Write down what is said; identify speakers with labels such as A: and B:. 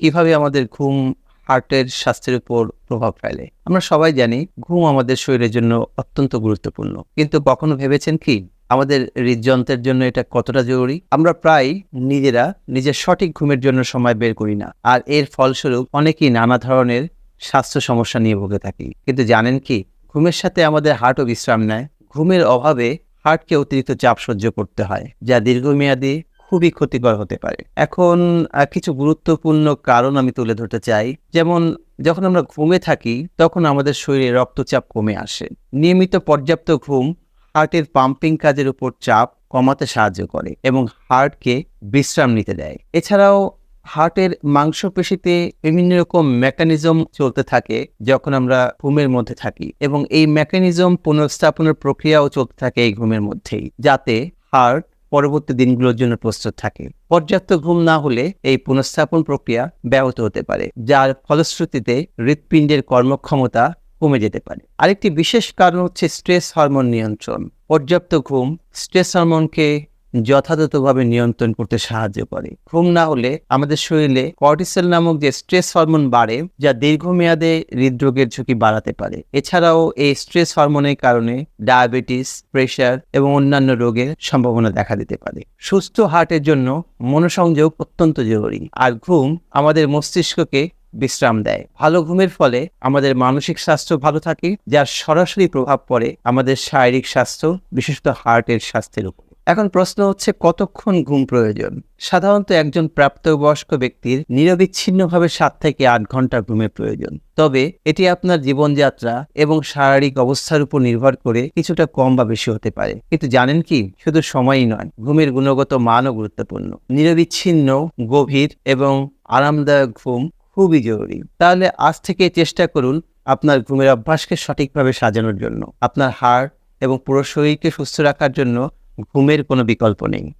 A: কীভাবে আমাদের ঘুম, হার্টের স্বাস্থ্যের উপর প্রভাব ফেলে? আমরা সবাই জানি ঘুম আমাদের শরীরের জন্য অত্যন্ত গুরুত্বপূর্ণ। কিন্তু কখনো ভেবেছেন কি? আমাদের হৃদযন্ত্রের জন্য এটা কতটা জরুরি? আমরা প্রায় নিজেরা নিজের সঠিক ঘুমের জন্য সময় বের করি না। আর এর ফলস্বরূপ অনেকেই নানা ধরনের স্বাস্থ্য সমস্যা নিয়ে ভুগে থাকি। কিন্তু জানেন কি? ঘুমের সাথে আমাদের হার্টও বিশ্রাম নেয়। ঘুমের অভাবে হার্টকে অতিরিক্ত চাপ সহ্য করতে হয়, যা দীর্ঘমেয়াদী খুবই ক্ষতিকর হতে পারে। এখন কিছু গুরুত্বপূর্ণ কারণ আমি তুলে ধরতে চাই। যেমন, যখন আমরা ঘুমে থাকি, তখন আমাদের শরীরে রক্তচাপ কমে আসে। নিয়মিত পর্যাপ্ত ঘুম হার্টের পাম্পিং কাজের উপর চাপ কমাতে সাহায্য করে এবং হার্টকে বিশ্রাম নিতে দেয়। এছাড়াও, হার্টের মাংসপেশিতে বিভিন্ন রকম মেকানিজম চলতে থাকে যখন আমরা ঘুমের মধ্যে থাকি এবং এই মেকানিজম পুনঃস্থাপনের প্রক্রিয়াও চলতে থাকে এই ঘুমের মধ্যেই। যাতে হার্ট পরবর্তী দিনগুলোর জন্য প্রস্তুত থাকে। পর্যাপ্ত ঘুম না হলে এই পুনঃস্থাপন প্রক্রিয়া ব্যাহত হতে পারে, যার ফলশ্রুতিতে হৃৎপিণ্ডের কর্মক্ষমতা কমে যেতে পারে। আরেকটি বিশেষ কারণ হচ্ছে স্ট্রেস হরমোন নিয়ন্ত্রণ। পর্যাপ্ত ঘুম স্ট্রেস হরমোনকে যথাযথভাবে নিয়ন্ত্রণ করতে সাহায্য করে। ঘুম না হলে আমাদের শরীরে কর্টিসল নামক যে স্ট্রেস হরমোন বাড়ে, যা দীর্ঘমেয়াদে হৃদরোগের ঝুঁকি বাড়াতে পারে। এছাড়াও এই স্ট্রেস হরমোনের কারণে ডায়াবেটিস প্রেশার এবং অন্যান্য রোগের সম্ভাবনা দেখা দিতে পারে। সুস্থ হার্টের জন্য মনোসংযোগ অত্যন্ত জরুরি। আর ঘুম আমাদের মস্তিষ্ককে বিশ্রাম দেয়। ভালো ঘুমের ফলে আমাদের মানসিক স্বাস্থ্য ভালো থাকে, যার সরাসরি প্রভাব পড়ে আমাদের শারীরিক স্বাস্থ্য, বিশেষত হার্টের স্বাস্থ্যের উপর। এখন প্রশ্ন হচ্ছে, কতক্ষণ ঘুম প্রয়োজন? সাধারণত একজন প্রাপ্তবয়স্ক ব্যক্তির নিরবিচ্ছিন্নভাবে সাত থেকে আট ঘণ্টা ঘুমের প্রয়োজন। তবে এটি আপনার জীবনযাত্রা এবং শারীরিক অবস্থার উপর নির্ভর করে কিছুটা কম বা বেশি হতে পারে। কিন্তু জানেন কি? শুধু সময়ই নয়, ঘুমের গুণগত মানও গুরুত্বপূর্ণ। নিরবিচ্ছিন্ন, গভীর এবং আরামদায়ক ঘুম খুবই জরুরি। তাহলে আজ থেকে চেষ্টা করুন আপনার ঘুমের অভ্যাসকে সঠিকভাবে সাজানোর জন্য। আপনার হার্ট এবং পুরো শরীরকে সুস্থ রাখার জন্য ঘুমের কোনো বিকল্প নেই।